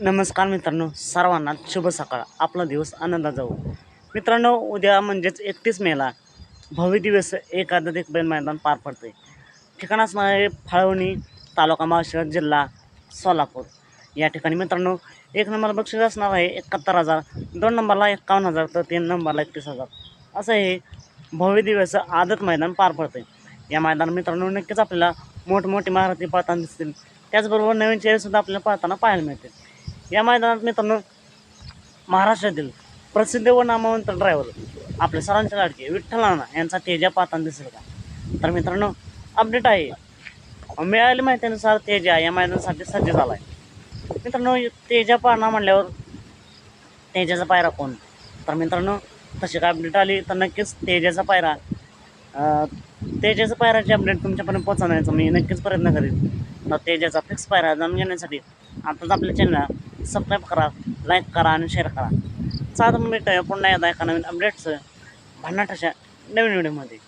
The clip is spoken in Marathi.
नमस्कार मित्रांनो सर्वांना शुभ सकाळ. आपला दिवस आनंदा जाऊ मित्रांनो उद्या म्हणजेच एकतीस मेला भव्य दिवस एकादश एक बैल मैदान पार पडते ठिकाण असणार आहे फाळवणी तालुका माळशिरस जिल्हा सोलापूर. या ठिकाणी मित्रांनो एक नंबर बक्षीस असणार आहे एकाहत्तर हजार दोन नंबरला एकावन्न हजार तर तीन नंबरला एकतीस हजार. असं हे भव्य दिवस आदत मैदान पार पडते या मैदान मित्रांनो नक्कीच आपल्याला मोठमोठी महारथी पळताना दिसतील. त्याचबरोबर नवीन चेहरेसुद्धा आपल्याला पाहताना पाहायला मिळतील. या मैदानात मित्रांनो महाराष्ट्रातील प्रसिद्ध व नामवंत ड्रायव्हर आपले सरांचे लाडके विठ्ठल नाना यांचा तेजा पाहताना दिसेल का? तर मित्रांनो अपडेट आहे. मिळालेल्या माहितीनुसार तेजा या मैदानासाठी सज्ज झाला आहे मित्रांनो तेजा पाहणं म्हणल्यावर तेजाचा पायरा कोण? तर मित्रांनो तशी काय अपडेट आली तर नक्कीच तेजाचा पायरा तेजाचा पायराची अपडेट तुमच्यापर्यंत पोहोचवण्याचा मी नक्कीच प्रयत्न करेन. तर तेजाचा फिक्स पायरा जाणून घेण्यासाठी आताच आपल्या चॅनलला सबस्क्राईब करा लाईक करा आणि शेअर करा. सात मिनिट म्हणजे पुन्हा एकदा एका नवीन अपडेटचं भन्नाट अशा नवीन व्हिडिओमध्ये